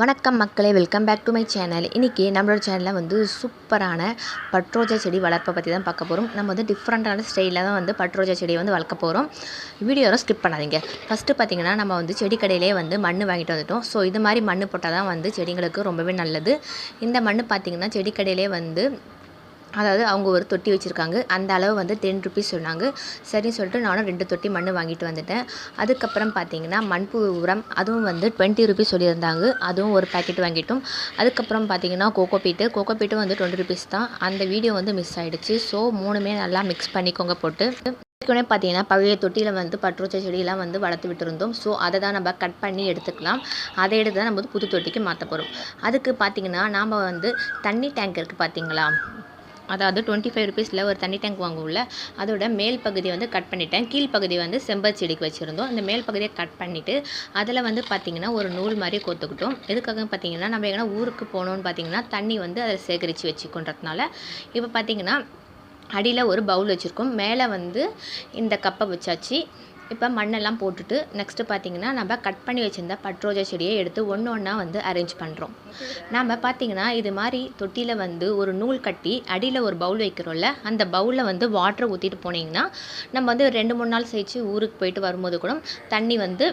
வணக்கம் மக்களே welcome back to my channel. இன்றைக்கி நம்மளோட சேனலில் வந்து சூப்பரான பட்ரோஜா செடி வளர்ப்பை பற்றி தான் பார்க்க போகிறோம் நம்ம வந்து டிஃப்ரெண்ட்டான ஸ்டைலில் தான் வந்து பட்ரோஜா செடியை வந்து வளர்க்க போகிறோம் வீடியோவை ஸ்கிப் பண்ணாதீங்க. ஃபஸ்ட்டு பார்த்திங்கன்னா நம்ம வந்து செடி கடையிலே வந்து மண் வாங்கிட்டு வந்துட்டோம். ஸோ இது மாதிரி மண் போட்டால் தான் வந்து செடிங்களுக்கு ரொம்பவே நல்லது. இந்த மண் பார்த்திங்கன்னா செடி கடையிலே வந்து அதாவது அவங்க ஒரு தொட்டி வச்சுருக்காங்க. அந்த அளவு வந்து டென் ருபீஸ் சொன்னாங்க. சரின்னு சொல்லிட்டு நானும் ரெண்டு தொட்டி மண் வாங்கிட்டு வந்துட்டேன். அதுக்கப்புறம் பார்த்தீங்கன்னா மண்பு உரம் அதுவும் வந்து டுவெண்ட்டி ருபீஸ் சொல்லியிருந்தாங்க. அதுவும் ஒரு பேக்கெட் வாங்கிட்டோம். அதுக்கப்புறம் பார்த்தீங்கன்னா கோகோ பீட்டு கோகோ பீட்டும் வந்து டுவெண்ட்டி ருபீஸ் தான். அந்த வீடியோ வந்து மிஸ் ஆகிடுச்சு ஸோ மூணுமே நல்லா மிக்ஸ் பண்ணிக்கோங்க போட்டு. ஏற்கனவே பார்த்தீங்கன்னா பழைய தொட்டியில் வந்து பட்ரோச்ச செடியெல்லாம் வந்து வளர்த்து விட்டுருந்தோம். ஸோ அதை தான் நம்ம கட் பண்ணி எடுத்துக்கலாம். அதை எடுத்து தான் நம்ம வந்து புது தொட்டிக்கு மாற்ற போகிறோம் அதுக்கு பார்த்தீங்கன்னா நாம் வந்து தண்ணி டேங்க் இருக்குது பார்த்தீங்களா அதாவது டுவெண்ட்டி ஃபைவ் ருபீஸில் ஒரு தண்ணி டேங்க் வாங்குவோம்ல அதோட மேல் பகுதியை வந்து கட் பண்ணிட்டேன். கீழ் வந்து செம்பர் செடிக்கு வச்சுருந்தோம். அந்த மேல் பகுதியை கட் பண்ணிவிட்டு அதில் வந்து பார்த்திங்கன்னா ஒரு நூல் மாதிரி கோத்துக்கிட்டோம். எதுக்காக பார்த்தீங்கன்னா நம்ம எங்கன்னா ஊருக்கு போகணுன்னு பார்த்தீங்கன்னா தண்ணி வந்து அதை சேகரித்து வச்சுக்கொன்றதுனால இப்போ பார்த்தீங்கன்னா அடியில் ஒரு பவுல் வச்சுருக்கோம். மேலே வந்து இந்த கப்பை வச்சாச்சு. இப்போ மண்ணெல்லாம் போட்டுட்டு நெக்ஸ்ட்டு பார்த்தீங்கன்னா நம்ம கட் பண்ணி வச்சுருந்த பட்ரோஜா செடியை எடுத்து ஒன்று ஒன்றா வந்து அரேஞ்ச் பண்ணுறோம் நம்ம பார்த்திங்கன்னா இது மாதிரி தொட்டியில் வந்து ஒரு நூல் கட்டி அடியில் ஒரு பவுல் வைக்கிறோம்ல அந்த பவுலில் வந்து வாட்டர் ஊற்றிட்டு போனீங்கன்னா நம்ம வந்து ரெண்டு மூணு நாள் கழிச்சு ஊருக்கு போயிட்டு வரும்போது கூட தண்ணி வந்து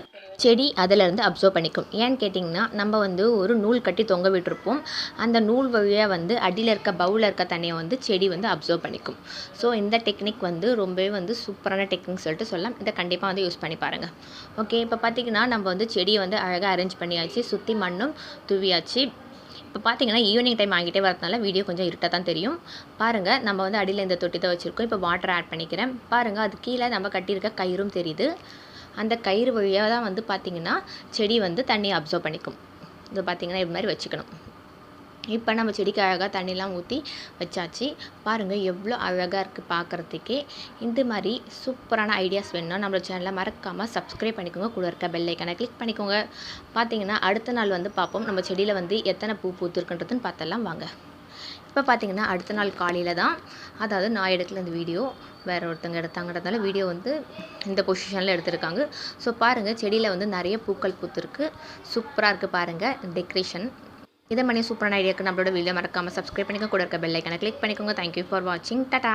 செடி அதிலேருந்து அப்சர்வ் பண்ணிக்கும். ஏன்னு கேட்டிங்கன்னா நம்ம வந்து ஒரு நூல் கட்டி தொங்க விட்டுருப்போம். அந்த நூல் வழியாக வந்து அடியில் இருக்க பவுலில் இருக்க தண்ணியை வந்து செடி வந்து அப்சர்வ் பண்ணிக்கும். ஸோ இந்த டெக்னிக் வந்து ரொம்பவே வந்து சூப்பரான டெக்னிக் சொல்லிட்டு சொல்லலாம். இதை கண்டிப்பாக வந்து யூஸ் பண்ணி பாருங்கள் ஓகே இப்போ பார்த்திங்கன்னா நம்ம வந்து செடியை வந்து அழகாக அரேஞ்ச் பண்ணியாச்சு சுற்றி மண்ணும் துவியாச்சு. இப்போ பார்த்தீங்கன்னா ஈவினிங் டைம் ஆகிட்டே வரதுனால வீடியோ கொஞ்சம் இருட்டாக தான் தெரியும். பாருங்கள் நம்ம வந்து அடியில் இந்த தொட்டி தான் வச்சுருக்கோம். இப்போ வாட்டர் ஆட் பண்ணிக்கிறேன். பாருங்கள் அது கீழே நம்ம கட்டியிருக்க கயிறும் தெரியுது. அந்த கயிறு வழியாக தான் வந்து பார்த்திங்கன்னா செடி வந்து தண்ணியை அப்சர்வ் பண்ணிக்கும். இது பார்த்திங்கன்னா இது மாதிரி வச்சுக்கணும். இப்போ நம்ம செடிக்கு அழகாக தண்ணிலாம் ஊற்றி வச்சாச்சு. பாருங்கள் எவ்வளோ அழகாக இருக்குது பார்க்குறதுக்கே இந்த மாதிரி சூப்பரான ஐடியாஸ் வேணும்னா நம்மளோட சேனலை மறக்காமல் சப்ஸ்கிரைப் பண்ணிக்கோங்க. கூட இருக்க பெல்லைக்கனை கிளிக் பண்ணிக்கோங்க. பார்த்தீங்கன்னா அடுத்த நாள் வந்து பார்ப்போம். நம்ம செடியில் வந்து எத்தனை பூ பூத்துருக்குன்றதுன்னு பார்த்தலாம் வாங்க. இப்போ பார்த்தீங்கன்னா அடுத்த நாள் காலையில் தான். அதாவது நான் எடுக்கல இந்த வீடியோ. வேறு ஒருத்தங்க எடுத்தாங்கிறதுனால வீடியோ வந்து இந்த பொசிஷனில் எடுத்திருக்காங்க. ஸோ பாருங்கள் செடியில் வந்து நிறைய பூக்கள் பூத்துருக்கு. சூப்பராக இருக்குது பாருங்கள் டெக்ரேஷன் இதை மாதிரி சூப்பரான ஐடியாக்கு நம்மளோட வீடியோ மறக்காமல் சப்ஸ்கிரைப் பண்ணிக்க கூட இருக்க பெல் ஐக்கனை கிளிக் பண்ணிக்கோங்க. தேங்க்யூ ஃபார் வாட்சிங் டட்டா